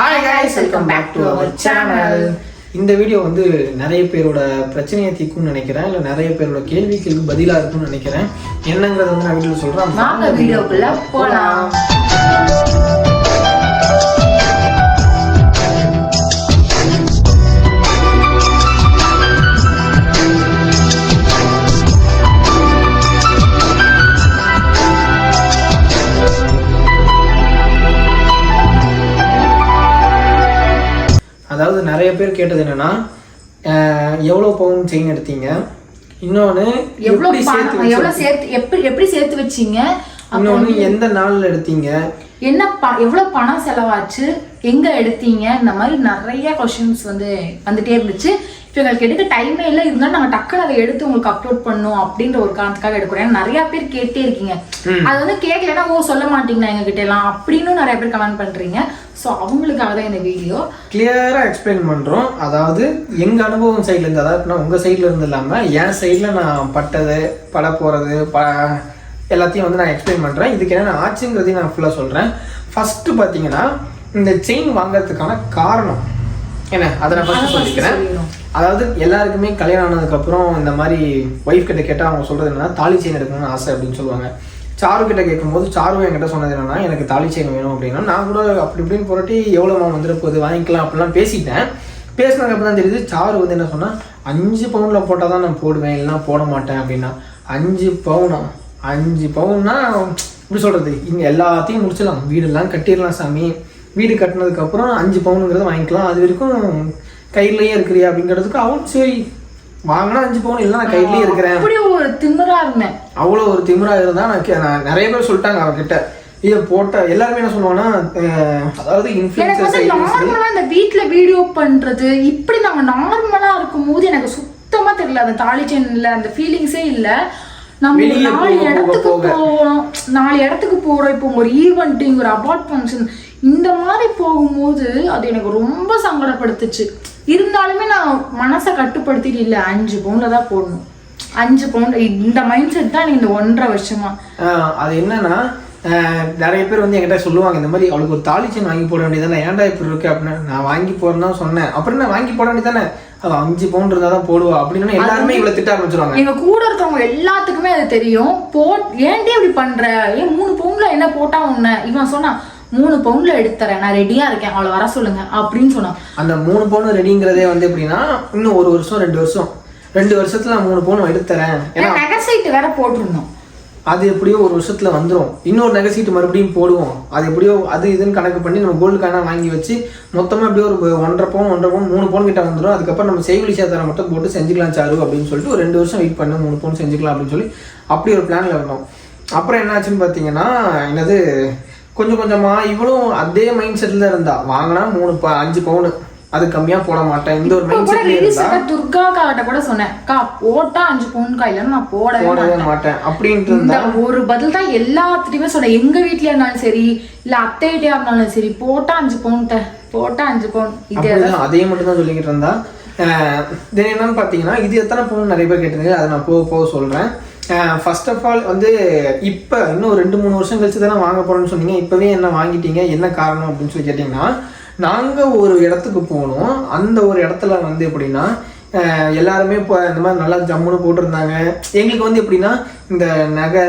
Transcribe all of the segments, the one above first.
Hi guys welcome back to our channel இந்த video வந்து நிறைய பேரோட பிரச்சனையை தீர்க்கும்னு நினைக்கிறேன். இல்லை நிறைய பேரோட கேள்விக்கு பதிலாக இருக்கும்னு நினைக்கிறேன். என்னங்கிறத வந்து நான் வீடியோவில் சொல்கிறேன் வாங்க வீடியோக்குள்ள போலாம். நிறைய பேர் கேட்டது என்னன்னா எவ்வளோ பவுன் செயின் எடுத்தீங்க? இன்னொன்று எவ்வளவு எப்படி சேர்த்து எப்படி எப்படி சேர்த்து வச்சீங்க? இன்னொன்று எந்த நாளில் எடுத்தீங்க? என்ன ப எவ்வளவு பணம் செலவாச்சு? எங்க எடுத்தீங்க? இந்த மாதிரி நிறைய கொஸ்டின்ஸ் வந்து வந்துட்டே இருந்துச்சு. இப்போ எங்களுக்கு எடுக்க டைமே இல்லை. இருந்தாலும் நாங்கள் டக்குனு அதை எடுத்து உங்களுக்கு அப்லோட் பண்ணணும் அப்படின்ற ஒரு காரணத்துக்காக எடுக்கிறோம். ஏன்னா நிறைய பேர் கேட்டே இருக்கீங்க. அது வந்து கேட்கலன்னா ஓ சொல்ல மாட்டீங்களா எங்க கிட்ட எல்லாம் அப்படின்னு நிறைய பேர் கமெண்ட் பண்றீங்க. ஸோ அவங்களுக்காக தான் இந்த வீடியோ கிளியராக எக்ஸ்பிளைன் பண்ணுறோம் அதாவது எங்கள் அனுபவம் சைட்லேருந்து அதாவது நான் உங்கள் சைடில் இருந்து இல்லாமல் என் சைடில் நான் பட்டது பட போகிறது ப எல்லாத்தையும் வந்து நான் எக்ஸ்பிளைன் பண்ணுறேன் இதுக்கு என்னென்ன ஆச்சுங்கிறதையும் நான் ஃபுல்லாக சொல்கிறேன் ஃபஸ்ட்டு பார்த்தீங்கன்னா இந்த செயின் வாங்குறதுக்கான காரணம் என்ன? அதை நான் ஃபஸ்ட்டு சொல்லிக்கிறேன். அதாவது எல்லாருக்குமே கல்யாணம் ஆனதுக்கப்புறம் இந்த மாதிரி ஒய்ஃப் கிட்ட கேட்டால் அவங்க சொல்கிறது என்னன்னா தாலி செயின் எடுக்கணும்னு ஆசை அப்படின்னு சொல்லுவாங்க. சாரு கிட்ட கேட்கும்போது சாரு என்கிட்ட சொன்னது என்னன்னா எனக்கு தாலி செயின் வேணும் அப்படின்னா நான் கூட அப்படி இப்படின்னு புரட்டி எவ்வளோமா வந்துட போகுது வாங்கிக்கலாம் அப்படிலாம் பேசிட்டேன். பேசினதுக்கு அப்புறம் தான் தெரியுது சாரு வந்து என்ன சொன்னா அஞ்சு பவுனில் போட்டால் தான் நான் போடுவேன் இல்லைன்னா போட மாட்டேன் அப்படின்னா. அஞ்சு பவுனா அஞ்சு பவுன்னா இப்படி சொல்கிறது இங்கே எல்லாத்தையும் முடிச்சிடலாம். வீடெல்லாம் கட்டிடலாம் சாமி. வீடு கட்டினதுக்கப்புறம் அஞ்சு பவுனுங்கிறத வாங்கிக்கலாம். அது வரைக்கும் கையிலேயே இருக்கிறியா? அப்படிங்கிறதுக்கு அவன் சரி. வாங்கினா அஞ்சு பவுன் இல்லை நான் கையிலேயே இருக்கிறேன். திமிரா இருந்தேன் அவ்வளோ ஒரு திமிரா இருந்தா நான் நிறைய பேர் சொல்லிட்டாங்க அவகிட்ட இதை போட்ட எல்லாருமே என்ன சொல்லுவாங்கன்னா அதாவது எனக்கு வந்து நார்மலா இந்த வீட்ல வீடியோ பண்றது இப்படி நாங்க நார்மலா இருக்கும்போது எனக்கு சுத்தமா தெரியல. அந்த தாலி செயின்ல அந்த ஃபீலிங்ஸே இல்ல. நம்ம நாலு இடத்துக்கு போக. போறோம். நாலு இடத்துக்கு போறோம். இப்போ ஒரு ஈவெண்ட் ஒரு அவார்ட் ஃபங்க்ஷன் இந்த மாதிரி போகும்போது அது எனக்கு ரொம்ப சங்கடப்படுத்துச்சு. இருந்தாலுமே நான் மனசை கட்டுப்படுத்திட்டு இல்ல அஞ்சு பவுன்ல தான் போடணும். அஞ்சு பவுண்ட். இந்த மைண்ட் செட் தான் இந்த ஒன்றரை வருஷமா. அது என்னன்னா நிறைய பேர் வந்து என்கிட்ட சொல்லுவாங்க இந்த மாதிரி அவளுக்கு ஒரு தாலி செயின் வாங்கி போட வேண்டியதானே ஏன்டா இப்படி இருக்கு அப்படின்னு நான் வாங்கி போறேன்னு தான் சொன்னேன். அப்புறம் நான் வாங்கி போட வேண்டியதானே அவ அஞ்சு பவுன் இருந்தா தான் போடுவா அப்படின்னு எல்லாருமே இவ்வளவு திட்ட ஆரம்பிச்சிருவாங்க. எங்க கூட இருக்கவங்க எல்லாத்துக்குமே அது தெரியும். போ ஏன்டி இப்படி பண்ற? ஏன் மூணு பவுன்ல என்ன போட்டா உன்ன? இவன் சொன்னான் மூணு பவுன்ல எடுத்துறேன் நான் ரெடியா இருக்கேன் அவளை வர சொல்லுங்க அப்படின்னு சொன்னான். அந்த மூணு பவுன் ரெடிங்கிறதே வந்து எப்படின்னா இன்னும் ஒரு வருஷம் ரெண்டு வருஷம். ரெண்டு வருஷத்துல நான் மூணு பவுன் எடுத்துறேன். ஏன்னா நகை சைட்டு வேற போட்டிருந்தோம். அது எப்படியோ ஒரு வருஷத்துல வந்துரும். இன்னொரு நகை சீட்டு மறுபடியும் போடுவோம். அது எப்படியோ அது இதுன்னு கணக்கு பண்ணி நம்ம கோல்டு காயினா வாங்கி வச்சு மொத்தமா எப்படியோ ஒரு ஒன்றரை பவுன் ஒன்றரை பவுன் மூணு பவுன் கிட்ட வந்துடும் அதுக்கப்புறம் நம்ம செய்குலி சேதாரம் மட்டும் போட்டு செஞ்சுக்கலாம் சாரு அப்படின்னு சொல்லிட்டு ஒரு ரெண்டு வருஷம் வெயிட் பண்ணு மூணு பவுன் செஞ்சுக்கலாம் அப்படின்னு சொல்லி அப்படி ஒரு பிளான்ல இருந்தோம். அப்புறம் என்னாச்சுன்னு பார்த்தீங்கன்னா என்னது கொஞ்சம் கொஞ்சமா இவளும் அதே மைண்ட் செட்டில் இருந்தா. வாங்கினா மூணு ப அஞ்சு பவுனு அது கம்மியா போட மாட்டேன். இந்த ஒரு மைண்ட் செட்ல இருந்தா துர்கா காட்ட கூட சொன்னேன் அக்கா போட்டா அஞ்சு பவுன் காயில நான் போடவே போடவே மாட்டேன். அப்படின்ட்டு இருந்தா? ஒரு பதில் தான் எல்லாத்துலயுமே சொன்னேன். எங்க வீட்லயா இருந்தாலும் சரி இல்ல அத்தைகிட்டயா இருந்தாலும் சரி போட்டா அஞ்சு பவுன் போட்டா அஞ்சு பவுன் இது அதே மட்டும் தான் சொல்லிக்கிட்டு இருந்தா? தென் என்னன்னு பார்த்தீங்கன்னா இது எத்தனை பவுன் நிறைய பேர் கேட்டிருந்தீங்க? அதை நான் போக போக சொல்கிறேன் ஃபர்ஸ்ட் ஆஃப் ஆல் வந்து இப்போ இன்னும் ரெண்டு மூணு வருஷம் கழிச்சு தானே வாங்க போகிறோம்னு சொன்னீங்க. இப்போவே என்ன வாங்கிட்டீங்க? என்ன காரணம் அப்படின்னு சொல்லி கேட்டிங்கன்னா நாங்கள் ஒரு இடத்துக்கு போனோம். அந்த ஒரு இடத்துல வந்து எப்படின்னா எல்லாருமே இப்போ இந்த மாதிரி நல்லா ஜம்முன்னு போட்டிருந்தாங்க. எங்களுக்கு வந்து எப்படின்னா இந்த நகை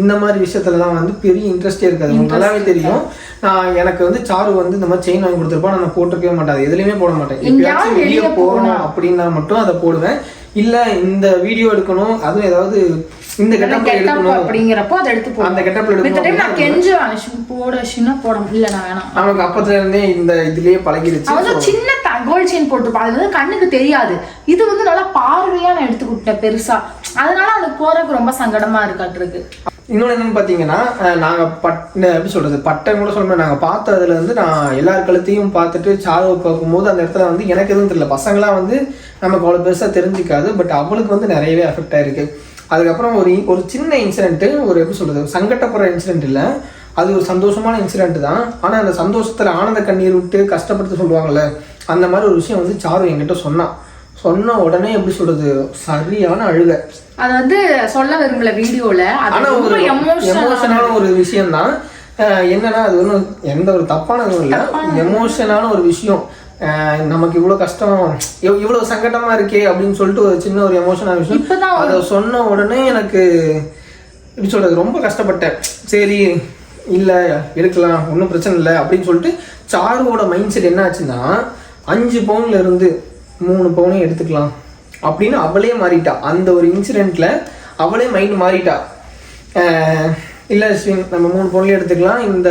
இந்த மாதிரி விஷயத்துலலாம் வந்து பெரிய இன்ட்ரெஸ்டே இருக்காது. உங்களுக்கு நல்லாவே தெரியும். நான் எனக்கு வந்து சாரு வந்து இந்த மாதிரி செயின் வாங்கி கொடுத்துருப்பா நான் போட்டிருக்கவே மாட்டேன் எதுலையுமே போட மாட்டேன். எப்பயாச்சும் வெளிய போகணும்? அப்படின்னா மட்டும் அதை போடுவேன். இல்ல இந்த வீடியோ எடுக்கணும். அதுவும் ஏதாவது இந்த கெட்டப் எடுக்கணும். அப்படிங்கிறப்போ அதை எடுத்து அந்த கெட்டப்ல எடுக்கணும் நான் கெஞ்சுவேன் "ஷு, போட ஷின்னா போட இல்ல நான் வேணாம். அவனுக்கு அப்பத்துல இருந்தே இந்த இதுலயே பழகிடுச்சு அவன் வந்து சின்ன கோல்ட் செயின் போட்டுருப்பான். அது வந்து கண்ணுக்கு தெரியாது. இது வந்து நல்லா பார்வையா நான் எடுத்துக்கிட்டேன் பெருசா. அதனால அது போறதுக்கு ரொம்ப சங்கடமா இருக்காட்டிருக்கு இன்னொன்று என்னன்னு பார்த்தீங்கன்னா அஹ், நாங்க பட் எப்படி சொல்றது பட்டை கூட சொல்றேன் நாங்க பார்த்ததுல இருந்து நான் எல்லார் கழுத்தையும் பார்த்துட்டு சாருவை பார்க்கும்போது அந்த இடத்துல வந்து எனக்கு எதுவும் தெரியல. பசங்களாம் வந்து நமக்கு அவ்வளோ பெருசாக தெரிஞ்சிக்காது பட் அவளுக்கு வந்து நிறையவே அஃபெக்ட் ஆயிருக்கு. அதுக்கப்புறம் ஒரு ஒரு சின்ன இன்சிடென்ட்டு ஒரு எப்படி சொல்றது சங்கடப்படுற இன்சிடென்ட் இல்லை. அது ஒரு சந்தோஷமான இன்சிடென்ட் தான். ஆனால் அந்த சந்தோஷத்தில் ஆனந்த கண்ணீர் விட்டு கஷ்டப்படுத்த சொல்லுவாங்கல்ல அந்த மாதிரி ஒரு விஷயம் வந்து சாரு என்கிட்ட சொன்னான். சொன்ன உடனே எப்படி சொல்றது சரியான அழுகை. அது வந்து சொல்ல விரும்பல வீடியோல. அது ஆனா ஒரு எமோஷனான ஒரு விஷயம் தான் என்னன்னா அது ஒன்றும் எந்த ஒரு தப்பானதும் இல்லை. எமோஷனான ஒரு விஷயம். நமக்கு இவ்வளோ கஷ்டம் இவ்- இவ்வளோ சங்கடமா இருக்கே அப்படின்னு சொல்லிட்டு ஒரு சின்ன ஒரு எமோஷனான விஷயம். அதை சொன்ன உடனே எனக்கு எப்படி சொல்றது ரொம்ப கஷ்டப்பட்டேன். சரி இல்லை எடுக்கலாம் ஒன்றும் பிரச்சனை இல்லை அப்படின்னு சொல்லிட்டு சாருவோட மைண்ட் செட் என்ன ஆச்சுன்னா அஞ்சு பவுன்ல இருந்து மூணு பவுனையும் எடுத்துக்கலாம் அப்படின்னு அவளே மாறிட்டா. அந்த ஒரு இன்சிடெண்ட்ல அவளே மைண்ட் மாறிட்டா. இல்ல ஸ்ரீன் நம்ம மூணு பவுன்லயே எடுத்துக்கலாம். இந்த.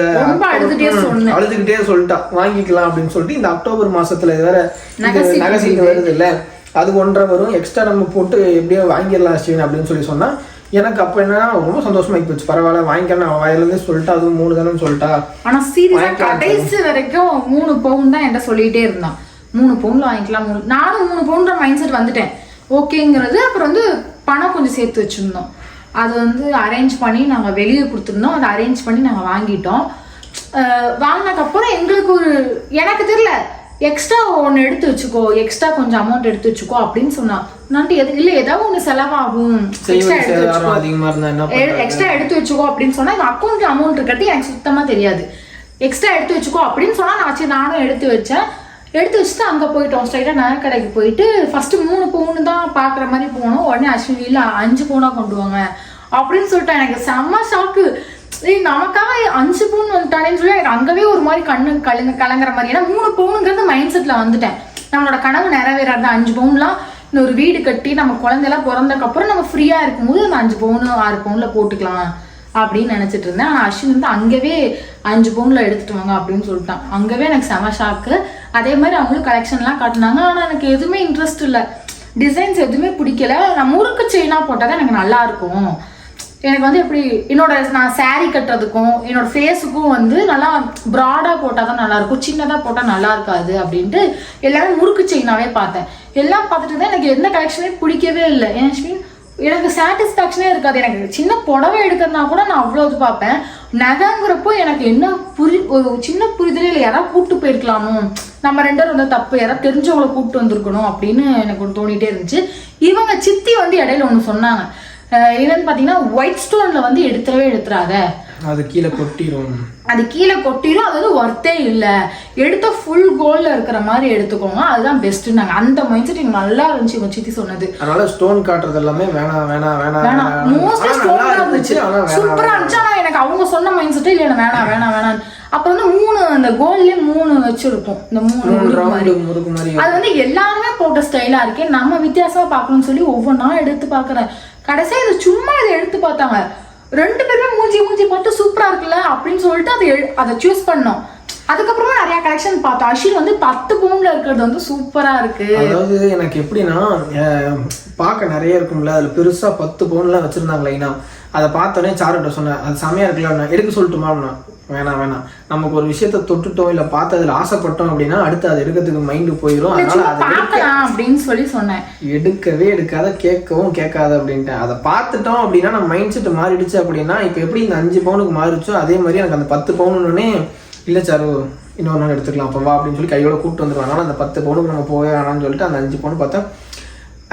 அழுதுகிட்டே சொல்லிட்டா வாங்கிக்கலாம் அப்படின்னு சொல்லிட்டு இந்த அக்டோபர் மாசத்துல இது வேற நகை சீட்டு வருது. இல்ல அது ஒன்றரை வரும். எக்ஸ்ட்ரா நம்ம போட்டு எப்படியோ வாங்கிடலாம் ஸ்ரீன் அப்படின்னு சொல்லி சொன்னா எனக்கு அப்ப என்னன்னா ரொம்ப சந்தோஷமாகி போச்சு. பரவாயில்ல வாங்கிக்கலாம். அவன் வாயிலிருந்து சொல்லிட்டா அதுவும் மூணு தானே சொல்லிட்டா. ஆனா சீரியஸா கடைசி வரைக்கும் மூணு பவுன் தான் என்கிட்ட சொல்லிட்டே இருந்தான். மூணு பவுன்ல வாங்கிக்கலாம் மூணு நானும் மூணு பவுன்ற மைண்ட் செட் வந்துட்டேன். ஓகேங்கிறது அப்புறம் வந்து பணம் கொஞ்சம் சேர்த்து வச்சிருந்தோம். அது வந்து அரேஞ்ச் பண்ணி நாங்கள் வெளியே கொடுத்துருந்தோம். அதை அரேஞ்ச் பண்ணி நாங்கள் வாங்கிட்டோம். வாங்கினதுக்கப்புறம் எங்களுக்கு ஒரு எனக்கு தெரியல. எக்ஸ்ட்ரா ஒன்று எடுத்து வச்சுக்கோ எக்ஸ்ட்ரா கொஞ்சம் அமௌண்ட் எடுத்து வச்சுக்கோ அப்படின்னு சொன்னான் நான் எது இல்லை ஏதாவது ஒன்று செலவாகும். எக்ஸ்ட்ரா எடுத்து வச்சுக்கோ? எக்ஸ்ட்ரா எடுத்து வச்சுக்கோ அப்படின்னு சொன்னா எங்க அக்கௌண்ட் அமௌண்ட் இருக்கிறது எனக்கு சுத்தமா தெரியாது. எக்ஸ்ட்ரா எடுத்து வச்சுக்கோ அப்படின்னு சொன்னா நான் சரி நானும் எடுத்து வச்சேன். எடுத்து வச்சுட்டு அங்கே போயிட்டோம். ஸ்ட்ரைட்டாக நகை கடைக்கு போயிட்டு ஃபஸ்ட்டு மூணு பவுன் தான் பார்க்குற மாதிரி போனோம். உடனே அஸ்வினி இல்லை அஞ்சு பவுனாக கொண்டு வாங்க. அப்படின்னு சொல்லிட்டு எனக்கு செம்ம ஷாக்கு ஏய் நமக்காக அஞ்சு பவுன் வந்துட்டானேன்னு சொல்லி எனக்கு அங்கவே ஒரு மாதிரி கண்ணு கலங்க கலங்குற மாதிரி. ஏன்னா மூணு பவுனுங்கிறது மைண்ட் செட்டில் வந்துட்டேன். நம்மளோட கனவு நிறைவேறாது. அஞ்சு பவுன்லாம் இந்த ஒரு வீடு கட்டி நம்ம குழந்தைலாம் பிறந்தக்கப்புறம் நம்ம ஃப்ரீயாக இருக்கும்போது அந்த அஞ்சு பவுனு ஆறு பவுனில் போட்டுக்கலாம் அப்படின்னு நினச்சிட்டு இருந்தேன். ஆனால் அஸ்வின் வந்து அங்கவே அஞ்சு பவுனில் எடுத்துட்டு வாங்க அப்படின்னு சொல்லிட்டான். அங்கவே எனக்கு செம ஷாக்கு அதே மாதிரி அவங்களும் கலெக்ஷன்லாம் காட்டினாங்க. ஆனால் எனக்கு எதுவுமே இன்ட்ரெஸ்ட் இல்லை. டிசைன்ஸ் எதுவுமே பிடிக்கல. நான் முறுக்கு செயினாக போட்டால் தான் எனக்கு நல்லா இருக்கும். எனக்கு வந்து எப்படி என்னோட நான் சேரீ கட்டுறதுக்கும் என்னோட ஃபேஸுக்கும் வந்து நல்லா ப்ராடாக போட்டால் தான் நல்லா இருக்கும். சின்னதாக போட்டால் நல்லா இருக்காது அப்படின்ட்டு எல்லாமே முறுக்கு செயினாவே பார்த்தேன். எல்லாம் பார்த்துட்டு தான் எனக்கு எந்த கலெக்ஷனே பிடிக்கவே இல்லை. ஏன் மீன் எனக்கு சாட்டிஸ்ஃபேக்ஷனே இருக்காது. எனக்கு சின்ன புடவை எடுக்கிறதுனா கூட நான் அவ்வளோ இது பார்ப்பேன். நகைங்கிறப்போ எனக்கு என்ன புரி ஒரு சின்ன புரிதலே இல்லை. யாராவது கூப்பிட்டு போயிருக்கலாமோ? நம்ம ரெண்டு பேரும் வந்து தப்பு. யாராவது தெரிஞ்சவங்கள கூப்பிட்டு வந்திருக்கணும் அப்படின்னு எனக்கு ஒரு தோணிட்டே இருந்துச்சு. இவங்க சித்தி வந்து இடையில ஒன்று சொன்னாங்க. என்னன்னு பார்த்தீங்கன்னா ஒயிட் ஸ்டோனில் வந்து எடுத்துடவே எடுத்துறாத அது கீழே கொட்டிரும். அது கீழே கொட்டிரும் அது வந்து ஒர்த்தே இல்லை. எடுத்த ஃபுல் கோல்ல இருக்கிற மாதிரி எடுத்துக்கோங்க அதுதான் பெஸ்ட்டுன்னாங்க அந்த மைண்ட் செட் எனக்கு நல்லா இருந்துச்சு இவங்க சித்தி சொன்னது. அதனால ஸ்டோன் காட்டுறது எல்லாமே வேணாம் வேணாம் வேணாம் வேணாம். மோஸ்ட்லி ஆனா ஸ்டோன் நல்லா தான் இருந்துச்சு ஆனா வேணாம் சூப்பரா இருந்துச்சு. ஆனா எனக்கு அவங்க சொன்ன மைண்ட் செட்டே இல்லை வேணாம் வேணாம் வேணாம் அப்புறம் வந்து மூணு அந்த கோல்ட்லயே மூணு வச்சிருக்கும் இந்த மூணு அது வந்து எல்லாருமே போட்ட ஸ்டைலா இருக்கே. நம்ம வித்தியாசமா பார்க்கணும்னு சொல்லி ஒவ்வொன்றா எடுத்து பார்க்கறேன். கடைசியா இது சும்மா இதை எடுத்து பார்த்தாங்க. ரெண்டு பேருமே மூஞ்சி மூஞ்சி பார்த்து சூப்பரா இருக்குல்ல அப்படின்னு சொல்லிட்டு அதை அதை சூஸ் பண்ணோம். அதுக்கப்புறமா நிறைய கலெக்ஷன் பார்த்தோம். அஷில் வந்து பத்து பவுன்ல இருக்கிறது வந்து சூப்பரா இருக்கு. அதாவது எனக்கு எப்படின்னா பார்க்க நிறைய இருக்கும்ல. அதுல பெருசா பத்து பவுன்லாம் வச்சிருந்தாங்க லைனா. அதை பார்த்தோன்னே சார்கிட்ட சொன்னேன் அது செமையா இருக்குல்ல எடுக்க சொல்லட்டுமா வேணாம் வேணாம். நமக்கு ஒரு விஷயத்த தொட்டுட்டோம் இல்ல பார்த்து அதுல ஆசைப்பட்டோம் அப்படின்னா அடுத்து அதை எடுக்கிறதுக்கு மைண்டு போயிடும் அதனால அதை பார்க்கலாம் அப்படின்னு சொல்லி சொன்னேன். எடுக்கவே எடுக்காத கேட்கவும் கேட்காத அப்படின்ட்டேன். அதை பார்த்துட்டோம் அப்படின்னா நம்ம மைண்ட் செட் மாறிடுச்சு அப்படின்னா இப்போ எப்படி இந்த அஞ்சு பவுனுக்கு மாறிச்சோ அதே மாதிரி எனக்கு அந்த பத்து பவுனுன்னே இல்லை சாரு இன்னொரு நாள் எடுத்துக்கலாம் அப்போ வா அப்படின்னு சொல்லி கையோட கூப்பிட்டு வந்துருவாங்க ஆனால் அந்த பத்து பவுனுக்கு நம்ம போவே வேணாம்னு சொல்லிட்டு அந்த அஞ்சு பவுன் பார்த்தா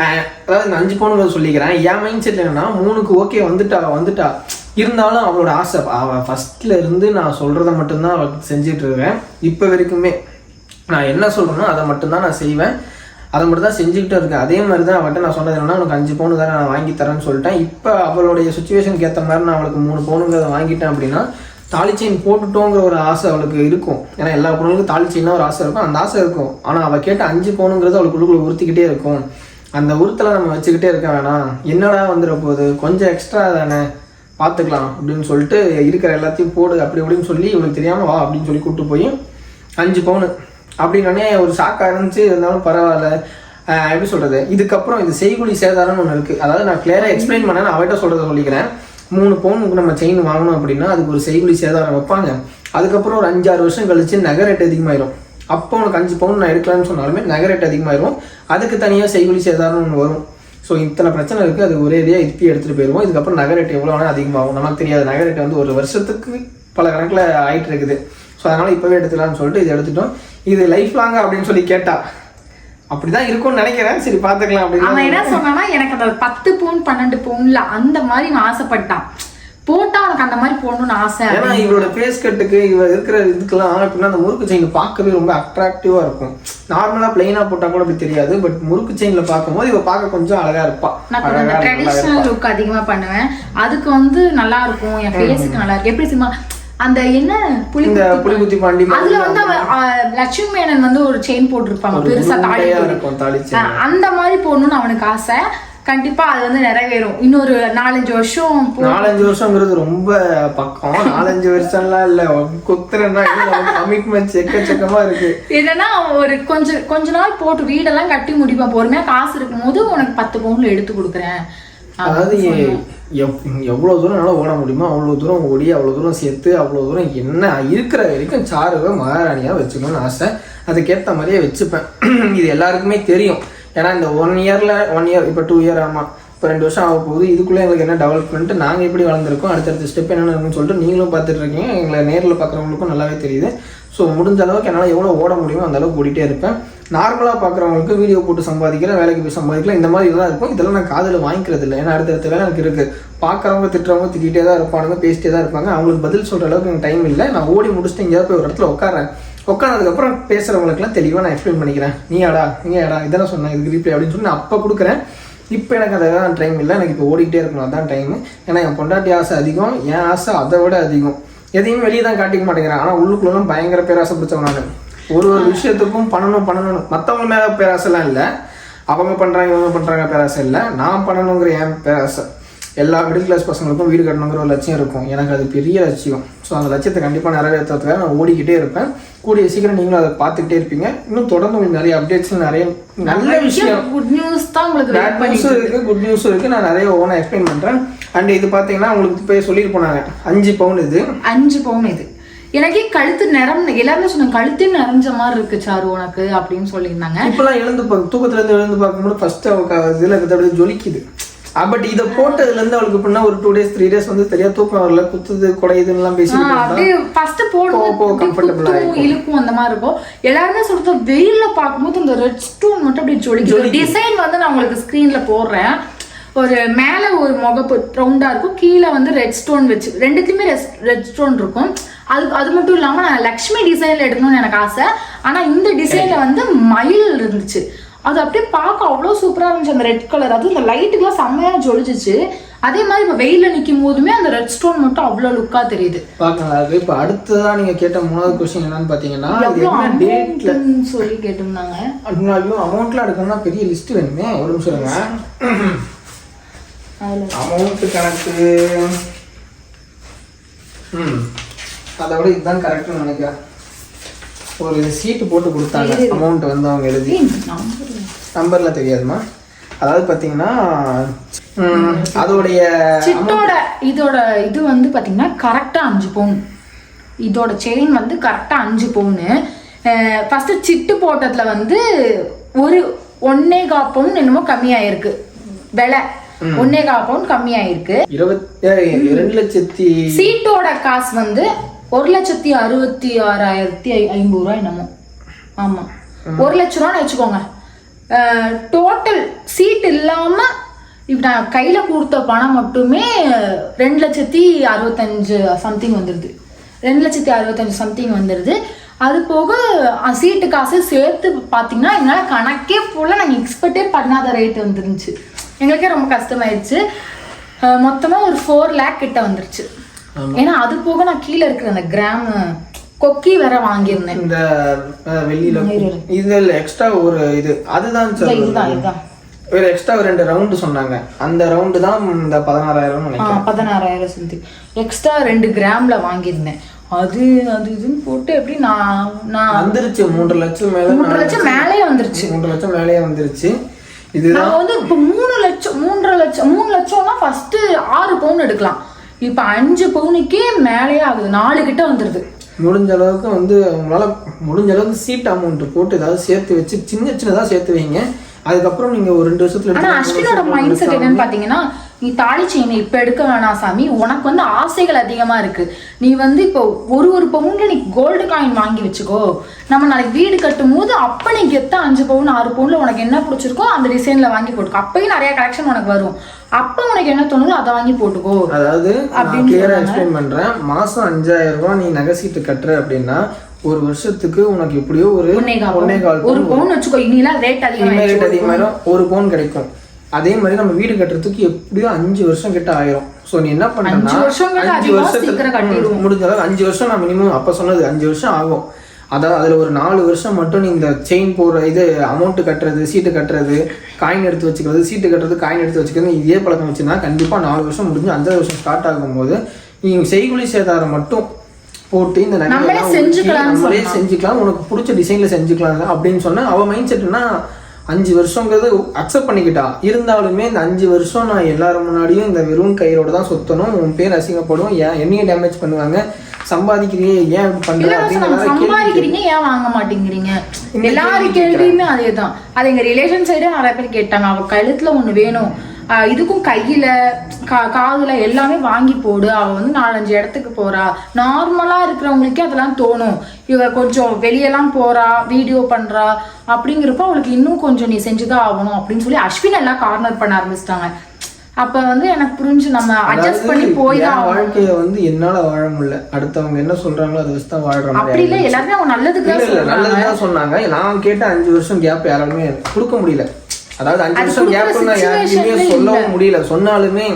அதாவது இந்த அஞ்சு பவுனுங்கிறத சொல்லிக்கிறேன். என் மைண்ட் செட் என்னன்னா மூணுக்கு ஓகே வந்துட்டா வந்துட்டா. இருந்தாலும் அவளோட ஆசை அவள் ஃபஸ்ட்டில் இருந்து நான் சொல்கிறத மட்டும்தான் அவளுக்கு செஞ்சிட்டு இருக்கேன் இப்போ வரைக்குமே நான் என்ன சொல்கிறேனோ அதை மட்டும்தான் நான் செய்வேன். அதை மட்டும் தான் செஞ்சுக்கிட்டு இருக்கேன். அதே மாதிரி தான் அவட்ட நான் சொன்னது என்னன்னா உனக்கு அஞ்சு பவுன் தானே நான் வாங்கி தரேன்னு சொல்லிட்டேன். இப்போ அவளுடைய சுச்சுவேஷனுக்கு ஏற்ற மாதிரி நான் அவளுக்கு மூணு பவுனுங்கிறத வாங்கிட்டேன் அப்படின்னா தாலி செயின் போட்டுட்டோங்கிற ஒரு ஆசை அவளுக்கு இருக்கும். ஏன்னா எல்லா பொண்ணுங்களுக்கும் தாலி செயின்னா ஒரு ஆசை இருக்கும். அந்த ஆசை இருக்கும். ஆனால் அவள் கேட்ட அஞ்சு பவுனுங்கிறது அவளுக்குள்ளுக்குள்ள உறுத்திக்கிட்டே இருக்கும். அந்த உருத்தில் நம்ம வச்சுக்கிட்டே இருக்க வேணாம். என்னடா வந்துட போகுது? கொஞ்சம் எக்ஸ்ட்ரா தானே? பார்த்துக்கலாம் அப்படின்னு சொல்லிட்டு இருக்கிற எல்லாத்தையும் போடு அப்படி இப்படின்னு சொல்லி இவனுக்கு தெரியாமல் வா அப்படின்னு சொல்லி கூப்பிட்டு போய் அஞ்சு பவுனு. அப்படின்னே ஒரு ஷாக்காக இருந்துச்சு இருந்தாலும் பரவாயில்ல. எப்படி சொல்கிறது இதுக்கப்புறம் இது செய்குழி சேதாரம்னு ஒன்று இருக்குது அதாவது நான் கிளியராக எக்ஸ்பிளைன் பண்ணேன் நான் அவர்கிட்ட சொல்கிறத சொல்லிக்கிறேன். மூணு பவுனுக்கு நம்ம செயின் வாங்கணும் அப்படின்னா அதுக்கு ஒரு செய்குழி சேதாரம் வைப்பாங்க. அதுக்கப்புறம் ஒரு அஞ்சாறு வருஷம் கழிச்சு நகை ரேட் அதிகமாயிரும். அப்போ உனக்கு அஞ்சு பவுன் நான் எடுக்கலாம்னு சொன்னாலுமே நகை ரேட் அதிகமாயிரும். அதுக்கு தனியாக செய்கூலி சேதாரம் ஒன்று வரும். ஸோ இத்தனை பிரச்சனை இருக்குது அது ஒரே இதையாக இப்பி எடுத்துகிட்டு போயிடுவோம் இதுக்கப்புறம் நகை ரேட் எவ்வளோ வேணால் அதிகமாகும். நமக்கு தெரியாது. நகை ரேட் வந்து ஒரு வருஷத்துக்கு பல கணக்கில் ஆயிட்டு இருக்குது. ஸோ அதனால் இப்போவே எடுத்துக்கலாம்னு சொல்லிட்டு இது எடுத்துட்டோம். இது லைஃப் லாங்கா அப்படின்னு சொல்லி கேட்டா அப்படிதான் இருக்கும்னு நினைக்கிறேன். சரி பார்த்துக்கலாம் அவன் அப்படின்னு என்ன சொன்னான்னா எனக்கு அந்த பத்து பவுன் பன்னெண்டு பவுன்ல அந்த மாதிரி நான் ஆசைப்பட்டான். போட்டா உனக்கு அந்த மாதிரி போடணும்னு ஆசை ஏன்னா இவரோட ஃபேஸ் கட்டுக்கு இவ இருக்கிற இதுக்கெல்லாம் எப்படின்னா அந்த முறுக்கு செயின் பார்க்கவே ரொம்ப அட்ராக்டிவா இருக்கும். நார்மலா பிளைனா போட்டா கூட அப்படி தெரியாது பட் முறுக்கு செயின்ல பார்க்கும்போது இவ பார்க்க கொஞ்சம் அழகா இருப்பா. நான் கொஞ்சம். ட்ரெடிஷ்னல் லுக் அதிகமா பண்ணுவேன். அதுக்கு வந்து நல்லா இருக்கும் என் ஃபேஸுக்கு நல்லா இருக்கும். எப்படி சினிமா அந்த என்ன இந்த புலிகுத்தி பாண்டி அதுல வந்து லட்சுமி மேனன் வந்து ஒரு செயின் போட்டிருப்பாங்க பெருசா தாலி அந்த மாதிரி போடணும்னு அவனுக்கு ஆசை. கண்டிப்பா அது வந்து நிறைவேறும். இன்னொரு நாலஞ்சு வருஷம் நாலஞ்சு வருஷங்கிறது ரொம்ப பக்கம். நாலஞ்சு வருஷம்லாம் இல்ல. குத்துறேன்னா கமிட்மெண்ட்ஸ் எக்கச்சக்கமா இருக்கு. என்னன்னா ஒரு கொஞ்சம் கொஞ்ச நாள் போட்டு வீடெல்லாம் கட்டி முடிப்பேன். பொறுமையா காசு இருக்கும் போது உனக்கு பத்து பவுன்ல எடுத்து கொடுக்குறேன். அதாவது எவ்- எவ்வளவு தூரம் என்னால ஓட முடியுமோ அவ்வளவு தூரம் ஓடி அவ்வளவு தூரம் சேர்த்து அவ்வளவு தூரம் என்ன இருக்கிற வரைக்கும் சாருவை மகாராணியா வச்சுக்கணும்னு ஆசை. அதுக்கேத்த மாதிரியே வச்சுப்பேன். இது எல்லாருக்குமே தெரியும். ஏன்னா இந்த ஒன் இயரில் ஒன் இயர் இப்போ டூ இயர் ஆமாம் இப்போ ரெண்டு வருஷம் ஆக போகுது. இதுக்குள்ளே எங்களுக்கு என்ன டெவலப்மெண்ட் நாங்கள் எப்படி வளர்ந்துருக்கோம்? அடுத்தடுத்த ஸ்டெப் என்னென்ன இருக்குன்னு சொல்லிட்டு நீங்களும் பார்த்துட்டு இருக்கீங்க எங்களை நேரில் பார்க்குறவங்களுக்கும் நல்லாவே தெரியுது. ஸோ முடிஞ்ச அளவுக்கு என்னால் எவ்வளோ ஓட முடியுமோ அந்த அளவுக்கு ஓடிட்டே இருப்பேன். நார்மலாக பார்க்குறவங்களுக்கு வீடியோ போட்டு சம்பாதிக்கிறேன் வேலைக்கு போய் சம்பாதிக்கலாம் இந்த மாதிரி இதெல்லாம் இருக்கும். இதெல்லாம் நான் காதில் வாங்கிக்கிறது இல்லை ஏன்னா அடுத்தடுத்த வேலை எனக்கு இருக்குது பார்க்குறவங்க திட்டுறவங்க திட்டிகிட்டே தான் இருப்பானுங்க பேசிட்டே தான் இருப்பாங்க. அவங்களுக்கு பதில் சொல்கிற அளவுக்கு எனக்கு டைம் இல்லை. நான் ஓடி முடிச்சுட்டு எங்கேயாவது போய் ஒரு இடத்துல உட்காரேன் உட்காந்ததுக்கப்புறம் பேசுகிறவங்களுக்குலாம் தெளிவாக நான் எக்ஸ்பிளைன் பண்ணிக்கிறேன். நீ ஆடா நீ ஆடா இதெல்லாம் சொன்னேன் இதுக்கு ரீப்ளை அப்படின்னு சொல்லி நான் அப்போ கொடுக்குறேன். இப்போ எனக்கு அதெல்லாம் டைம் இல்லை. எனக்கு இப்போ ஓடிக்கிட்டே இருக்கணும். அதான் டைம் ஏன்னா என் பொண்டாட்டி ஆசை அதிகம் என் ஆசை அதை விட அதிகம். எதையும் வெளியே தான் காட்டிக்க மாட்டேங்கிறேன். ஆனால் உள்ளுக்குள்ளலாம் பயங்கர பேராசை பிடிச்சவன் நான். ஒரு ஒரு விஷயத்துக்கும் பண்ணணும் பண்ணணும் மற்றவங்க மேலே பேராசைலாம் இல்லை. அவங்க பண்ணுறாங்க இவங்க பண்ணுறாங்க பேராசை இல்லை. நான் பண்ணணுங்கிற என் பேராசை. எல்லா மிடில் கிளாஸ் பசங்களுக்கும் வீடு கட்டணுங்கிற ஒரு லட்சியம் இருக்கும். எனக்கு அது பெரிய லட்சியம். ஸோ அந்த லட்சியத்தை கண்டிப்பாக நிறைவேற்றுறதுக்காக நான் ஓடிக்கிட்டே இருப்பேன். கூடிய சீக்கிரம் நீங்களும் அதை பார்த்துக்கிட்டே இருப்பீங்க. இன்னும் தொடர்ந்து உங்களுக்கு நிறைய அப்டேட்ஸ் நிறைய நல்ல விஷயம். குட் நியூஸ் தான் உங்களுக்கு பேட் நியூஸும் இருக்கு குட் நியூஸும் இருக்கு. நான் நிறைய ஓனா எக்ஸ்பிளைன் பண்றேன். அண்ட் இது பாத்தீங்கன்னா உங்களுக்கு போய் சொல்லிட்டு போனாங்க. அஞ்சு பவுன் இது. அஞ்சு பவுன் இது. எனக்கே கழுத்து நிறம் எல்லாருமே சொன்னாங்க கழுத்தே நிறைஞ்ச மாதிரி இருக்கு சாரு உனக்கு அப்படின்னு சொல்லியிருந்தாங்க. இப்பெல்லாம் எழுந்து தூக்கத்துல இருந்து எழுந்து பார்க்கும்போது ஃபர்ஸ்ட் இதுல இருக்கிறது ஜொலிக்குது. பட் இதை போட்டதுல இருந்து அவளுக்கு இப்படின்னா ஒரு டூ டேஸ் த்ரீ டேஸ் வந்து சரியா தூக்கம் வரல குத்துது குடையுதுன்னு இருந்தா அப்படியே ஃபர்ஸ்ட் ஆயிருக்கும். இழுக்கும் அந்த மாதிரி இருக்கும். எல்லாருமே சொல்றது வெயில்ல பார்க்கும்போது இந்த ரெட் ஸ்டோன் மட்டும் அப்படியே ஜொலிக்கும். டிசைன் வந்து நான் உங்களுக்கு ஸ்க்ரீன்ல போடுறேன். ஒரு மேல ஒரு முகப்பு ரவுண்டா இருக்கும். கீழே வந்து ரெட் ஸ்டோன் வச்சு ரெண்டுத்துலயுமே ரெட் ஸ்டோன் இருக்கும். அது அது மட்டும் இல்லாம நான் லக்ஷ்மி டிசைன்ல எடுக்கணும்னு எனக்கு ஆசை. ஆனா இந்த டிசைன்ல வந்து மயில் இருந்துச்சு. அது அப்படியே பார்க்க அவ்வளோ சூப்பரா இருந்துச்சு அந்த ரெட் கலர் அதுவும் இந்த லைட்டுக்குலாம் செம்மையா ஜொலிச்சிச்சு. அதே மாதிரி இப்போ வெயில்ல நிற்கும் போதுமே அந்த ரெட் ஸ்டோன் மட்டும் அவ்வளோ லுக்கா தெரியுது. பார்க்கலாம் அது இப்போ அடுத்ததா நீங்க கேட்ட மூணாவது கொஸ்டின் என்னன்னு அமௌண்ட்னு சொல்லி கேட்டிருந்தாங்க. ஐயோ அமௌண்ட்லாம் எடுக்கணும்னா பெரிய லிஸ்ட் வேணுமே. ஒரு நிமிஷம் அதுல. அமௌண்ட் கணக்கு. ம். அதை விட இதுதான் கரெக்ட்னு நினைக்கிறேன். ஒரு சீட்டு போட்டு கொடுத்தாங்க. அமௌண்ட் வந்து அவங்க எழுதி. நம்பர்ல தெரியாதுமா அதாவது பார்த்தீங்கன்னா அதோடைய சிட்டோட இதோட இது வந்து பாத்தீங்கன்னா கரெக்டா அஞ்சு பவுன். இதோட செயின் வந்து கரெக்டா அஞ்சு பவுனு. ஃபர்ஸ்ட் சிட்டு போட்டதுல வந்து ஒரு ஒன்னே பவுன் என்னமோ கம்மியாயிருக்கு. விலை. ஒன்னே பவுன் கம்மியாயிருக்கு. இருபத்தி ரெண்டு லட்சத்தி சீட்டோட காசு வந்து ஒரு லட்சத்தி அறுபத்தி ஆறாயிரத்தி ஐ- ஐம்பது ரூபாய் என்னமோ. ஆமா. ஒரு லட்ச ரூபான்னு வச்சுக்கோங்க. டோட்டல் சீட் இல்லாம இப்ப நான் கையில கொடுத்த பணம் மட்டுமே ரெண்டு லட்சத்தி அறுபத்தஞ்சு சம்திங் வந்துடுது ரெண்டு லட்சத்தி அறுபத்தஞ்சு சம்திங் வந்துடுது அது போக சீட்டு காசு சேர்த்து பார்த்தீங்கன்னா என்னால் கணக்கே போல நாங்கள் எக்ஸ்பெக்டே பண்ணாத ரேட் வந்துருந்துச்சு. எங்களுக்கே ரொம்ப கஷ்டமாயிடுச்சு அஹ், மொத்தமா ஒரு ஃபோர் லேக் கிட்ட வந்துருச்சு. ஏன்னா அது போக நான் கீழே இருக்கிற அந்த கிராம் கொக்கி வேற வாங்கியிருந்தேன். இந்த அஹ், வெள்ளியில இதுல எக்ஸ்ட்ரா ஒரு இது. அதுதான் சார் இதுதான் இதுதான். ஒரு எக்ஸ்ட்ரா ரெண்டு ரவுண்டு சொன்னாங்க. அந்த ரவுண்டு தான் இந்த பதினாறாயிரம் நினைக்கிறேன். பதினாறாயிரம் சம்திங் எக்ஸ்ட்ரா ரெண்டு கிராம்ல வாங்கியிருந்தேன். அது அது இதுன்னு போட்டு எப்படி நான் நான் வந்துருச்சு. மூன்று லட்சம் மேல மூன்று லட்சம் மேலேயே வந்துருச்சு. மூன்று லட்சம் மேலேயே வந்துருச்சு. இதுதான் நான் வந்து இப்போ மூணு லட்சம் மூன்றரை லட்சம் மூணு லட்சம்னா ஃபர்ஸ்ட் ஆறு பவுன் எடுக்கலாம். இப்போ அஞ்சு பவுனுக்கே மேலேயே ஆகுது. நாலு கிட்ட வந்துருது. முடிஞ்ச அளவுக்கு வந்து உங்களால முடிஞ்ச அளவுக்கு சீட் அமௌண்ட் போட்டு ஏதாவது சேர்த்து வச்சு சின்ன சின்னதா சேர்த்து வைங்க. அதுக்கப்புறம் நீங்க ஒரு ரெண்டு வருஷத்துல ஆனா எடுத்து அஸ்வினோட மைண்ட் செட் என்னன்னு பாத்தீங்கன்னா நீ தாலி செயினை இப்ப எடுக்க வேணாம் சாமி. உனக்கு வந்து ஆசைகள் அதிகமா இருக்கு. நீ வந்து இப்போ ஒரு ஒரு பவுன்ல நீ கோல்டு காயின் வாங்கி வச்சுக்கோ. நம்ம நாளைக்கு வீடு கட்டும் போது அப்ப நீ கெத்தா அஞ்சு பவுன் ஆறு பவுன்ல உனக்கு என்ன பிடிச்சிருக்கோ அந்த டிசைன்ல வாங்கி போட்டுக்கோ. அப்பயும் நிறைய கலெக்ஷன் உனக்கு வரும். அப்ப உனக்கு என்ன தோணுதோ அதை வாங்கி போட்டுக்கோ. அதாவது நான் அப்படின்னு கிளியரா எக்ஸ்பிளைன் பண்றேன். மாசம் அஞ்சாயிரம் ரூபாய் நீ நகை சீட்டு கட்டுற அப்படின்னா ஒரு வருஷத்துக்கு உனக்கு எப்படியோ ஒரு ஒன்னே கால் ஒரு பவுன் வச்சுக்கோ. இனிலாம் ரேட் அதிகமா இனிமே ரேட் அதிகமாயிரும் ஒரு பவுன் கிடைக்கும். அதே மாதிரி நம்ம வீடு கட்டுறதுக்கு எப்படியும் அஞ்சு வருஷம் கிட்ட ஆயிரும். சோ நீ என்ன பண்றேன்னா அஞ்சு வருஷங்கிறது அஞ்சு வருஷத்துக்கு முடிஞ்ச அளவு அஞ்சு வருஷம் நான் மினிமம் அப்ப சொன்னது அஞ்சு வருஷம் ஆகும். அதாவது அதுல ஒரு நாலு வருஷம் மட்டும் நீ இந்த செயின் போடுற இது அமௌண்ட் கட்டுறது சீட்டு கட்டுறது காயின் எடுத்து வச்சுக்கிறது சீட்டு கட்டுறது காயின் எடுத்து வச்சுக்கிறது இதே பழக்கம் வச்சுன்னா கண்டிப்பா நாலு வருஷம் முடிஞ்சு அஞ்சாவது வருஷம் ஸ்டார்ட் ஆகும்போது நீங்க செய்குலி சேதாரம் மட்டும் போட்டு இந்த நம்மளே செஞ்சுக்கலாம் உனக்கு பிடிச்ச டிசைன்ல செஞ்சுக்கலாம் அப்படின்னு சொன்னா அவ மைண்ட் செட்னா அஞ்சு வருஷங்கிறது அக்செப்ட் பண்ணிக்கிட்டா. இருந்தாலுமே இந்த அஞ்சு வருஷம் நான் எல்லாரும் முன்னாடியும் இந்த வெறும் கயிறோட தான் சுத்தணும். உன் பேர் அசிங்கப்படும். ஏன் என்னையும் டேமேஜ் பண்ணுவாங்க? சம்பாதிக்கிறியே ஏன் பண்ற சம்பாதிக்கிறீங்க ஏன் வாங்க மாட்டேங்கிறீங்க? எல்லாரும் கேள்வி கேள்வியுமே அதேதான். அது எங்க ரிலேஷன் சைடே நிறைய பேர் கேட்டாங்க. அவ கழுத்துல ஒண்ணு வேணும். இதுக்கும் கையில கா காதுல எல்லாமே வாங்கி போடு அவ வந்து நாலஞ்சு இடத்துக்கு போறா. நார்மலா இருக்கிறவங்களுக்கே அதெல்லாம் தோணும். இவ கொஞ்சம் வெளியெல்லாம் போறா வீடியோ பண்றா அப்படிங்கிறப்ப அவளுக்கு இன்னும் கொஞ்சம் நீ செஞ்சுதான் ஆகணும் அப்படின்னு சொல்லி அஸ்வின் எல்லாம் கார்னர் பண்ண ஆரம்பிச்சிட்டாங்க. அப்ப வந்து எனக்கு புரிஞ்சு நம்ம அட்ஜஸ்ட் பண்ணி போய் தான் வாழ்க்கைய வந்து என்னால வாழ முடியல. அடுத்தவங்க என்ன சொல்றாங்களோ அதை வச்சு தான் அப்படி இல்ல எல்லாருமே அவங்க நல்லதுக்கு தான் நல்லதுதான் சொன்னாங்க. நான் கேட்ட அஞ்சு வருஷம் கேப் யாராலுமே கொடுக்க முடியல. அதாவது அஞ்சு வருஷம் கொடுக்குற கேப் யாருக்குமே சொல்லவும் முடியல. சொன்னாலுமே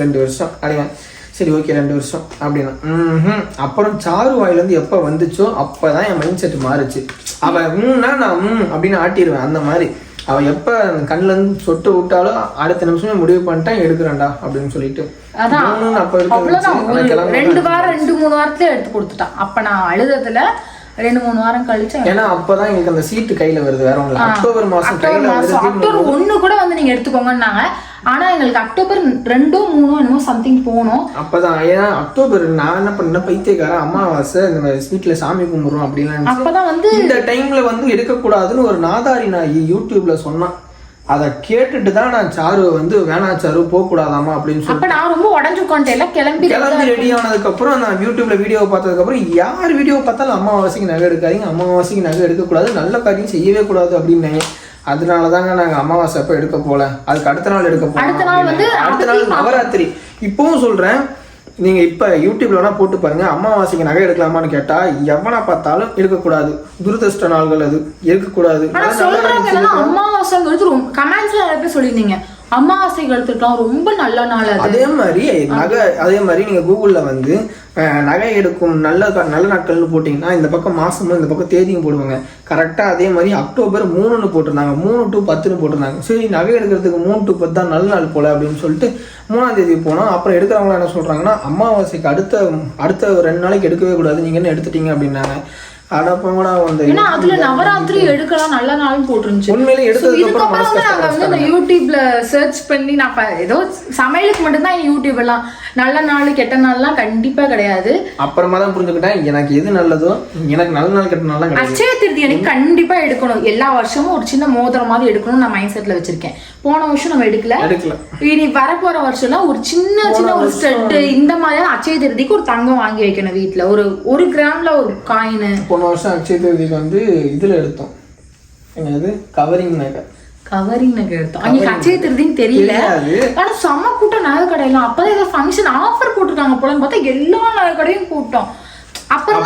ரெண்டு வருஷம் அப்படிங்க சரி ஓகே ரெண்டு வருஷம் அப்படின்னா ம்ஹும். அப்புறம் சாரு வாயில இருந்து எப்ப வந்துச்சோ அப்பதான் என் மைண்ட் செட் மாறுச்சு. அவ ம்னா நான் ம் அப்படின்னு ஆட்டிடுவேன் அந்த மாதிரி. அவ எப்ப கண்ணுல இருந்து சொட்டு விட்டாலும் அடுத்த நிமிஷமே முடிவு பண்ணிட்டேன் எடுக்கிறேன்டா அப்படின்னு சொல்லிட்டு. அதான். அப்ப ரெண்டு வாரம் ரெண்டு மூணு வாரத்துல எடுத்து கொடுத்துட்டான். அப்ப நான் அழுததுல ரெண்டு மூணு வாரம் கழிச்சு ஏன்னா அப்பதான் எங்களுக்கு அந்த சீட்டு கையில வருது. வேற ஒண்ணு அக்டோபர் மாசம் கையில வருது அக்டோபர் ஒண்ணு கூட வந்து நீங்க எடுத்துக்கோங்கன்னாங்க. ஆனா எங்களுக்கு அக்டோபர் ரெண்டோ மூணோ என்னமோ சம்திங் போனோம். அப்பதான். ஏன்னா அக்டோபர் நான் என்ன பண்ண பைத்தியக்காரன் அமாவாசை இந்த வீட்டுல சாமி கும்பிடுறோம் நினைச்சு, அப்பதான் வந்து இந்த டைம்ல வந்து எடுக்கக்கூடாதுன்னு ஒரு நாதாரி நாயி யூடியூப்ல சொன்னான். அதை கேட்டுட்டு தான் நான் சாரு வந்து வேணா சாரு போக கூடாதாமா அப்படின்னு சொல்லி நான் ரொம்ப உடஞ்சு உட்காந்துட்டேன் கிளம்பி கிளம்பி ரெடி ஆனதுக்கு அப்புறம் நான் யூடியூப்ல வீடியோ பார்த்ததுக்கு அப்புறம் யார் வீடியோ பார்த்தாலும் அமாவாசைக்கு நகை எடுக்காதீங்க அமாவாசைக்கு நகை எடுக்கக்கூடாது நல்ல காரியம் செய்யவே கூடாது அப்படின்னாங்க அதனால தாங்க நாங்க அமாவாசை அப்ப எடுக்க போல. அதுக்கு அடுத்த நாள் எடுக்க போறோம் அடுத்த நாள் நவராத்திரி. இப்பவும் சொல்றேன் நீங்க இப்ப யூடியூப்ல வேணா போட்டு பாருங்க. அமாவாசைக்கு நகை எடுக்கலாமான்னு கேட்டா எவனா பார்த்தாலும் எடுக்கக்கூடாது. துரதிருஷ்ட நாள்கள் அது. அமாவாசைங்கிறது ரொம்ப கமெண்ட்ஸ்ல நிறைய பேர் சொல்லியிருந்தீங்க. அமாவாசைக்கு எடுத்துக்கலாம் ரொம்ப நல்ல நாள் அதே. மாதிரி நகை அதே மாதிரி நீங்க கூகுள்ல வந்து நகை எடுக்கும் நல்ல க- நல்ல நாட்கள்னு போட்டீங்கன்னா இந்த பக்கம் மாசமும் இந்த பக்கம் தேதியும் போடுவாங்க. கரெக்டா அதே மாதிரி அக்டோபர் மூணுன்னு போட்டிருந்தாங்க. மூணு டு பத்துன்னு போட்டிருந்தாங்க. சரி நகை எடுக்கிறதுக்கு மூணு டு பத்து தான் நல்ல நாள் போல அப்படின்னு சொல்லிட்டு மூணாம் தேதி போனோம். அப்புறம் எடுக்கிறவங்களாம் என்ன சொல்றாங்கன்னா அமாவாசைக்கு அடுத்த அடுத்த ஒரு ரெண்டு நாளைக்கு எடுக்கவே கூடாது. நீங்க என்ன எடுத்துட்டீங்க அப்படின்னாங்க. அட போங்கடா அந்த ஏன்னா அதுல நவராத்திரி எடுக்கலாம் நல்ல நாள்னு போட்டுருந்துச்சு. உண்மையிலே எடுத்ததுக்கு அப்புறம் வந்து நாங்க வந்து இந்த யூடியூப்ல சர்ச் பண்ணி நான் ஏதோ சமையலுக்கு மட்டும்தான் யூடியூப் எல்லாம். நல்ல நாள் கெட்ட நாள்லாம் கண்டிப்பா கிடையாது. அப்புறமா தான் புரிஞ்சுக்கிட்டேன் எனக்கு எது நல்லதோ எனக்கு நல்ல நாள் கெட்ட நாள் அச்சய திருதி எனக்கு கண்டிப்பா எடுக்கணும். எல்லா வருஷமும் ஒரு சின்ன மோதிரம் மாதிரி எடுக்கணும்னு நான் மைண்ட் செட்ல வச்சிருக்கேன். போன வருஷம் நம்ம எடுக்கல. இனி வரப்போற வருஷம்லாம் ஒரு சின்ன சின்ன ஒரு ஸ்டெட் இந்த மாதிரியான அச்சய திருதிக்கு ஒரு தங்கம் வாங்கி வைக்கணும் வீட்ல. ஒரு ஒரு கிராம்ல ஒரு காயின் போன வருஷம் அக்ஷய திருதிக்கு வந்து இதுல எடுத்தோம். என்னது? கவரிங் நகை. கவரிங் நகை எடுத்தோம். அன்னைக்கு அச்சய திருதின்னு தெரியல. ஆனா செம்ம கூட்டம் நகை கடையெல்லாம். அப்பதான் ஏதோ ஃபங்க்ஷன் ஆஃபர் போட்டிருக்காங்க போலன்னு பார்த்தா எல்லா நகை கடையும் கூட்டம். அப்புறம்